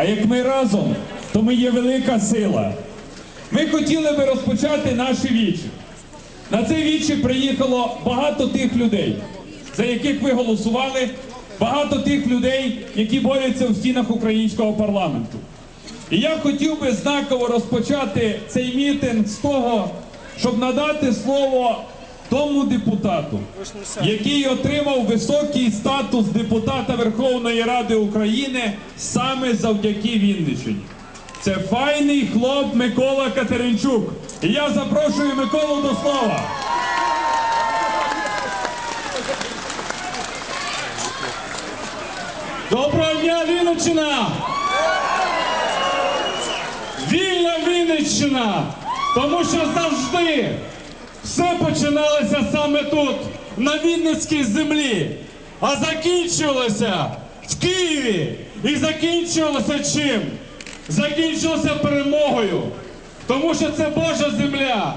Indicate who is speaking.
Speaker 1: А як ми разом, то ми є велика сила. Ми хотіли би розпочати наші вічі. На це вічі приїхало багато тих людей, за яких ви голосували, багато тих людей, які борються в стінах українського парламенту. І я хотів би знаково розпочати цей мітинг з того, щоб надати слово тому депутату, який отримав високий статус депутата Верховної Ради України саме завдяки Вінниччині. Це файний хлоп Микола Катеринчук. І я запрошую Миколу до слова.
Speaker 2: Доброго дня, Вінниччина! Вільна Вінниччина! Тому що завжди все починалося саме тут, на Вінницькій землі, а закінчилося в Києві. І закінчилося чим? Закінчилося перемогою. Тому що це Божа земля.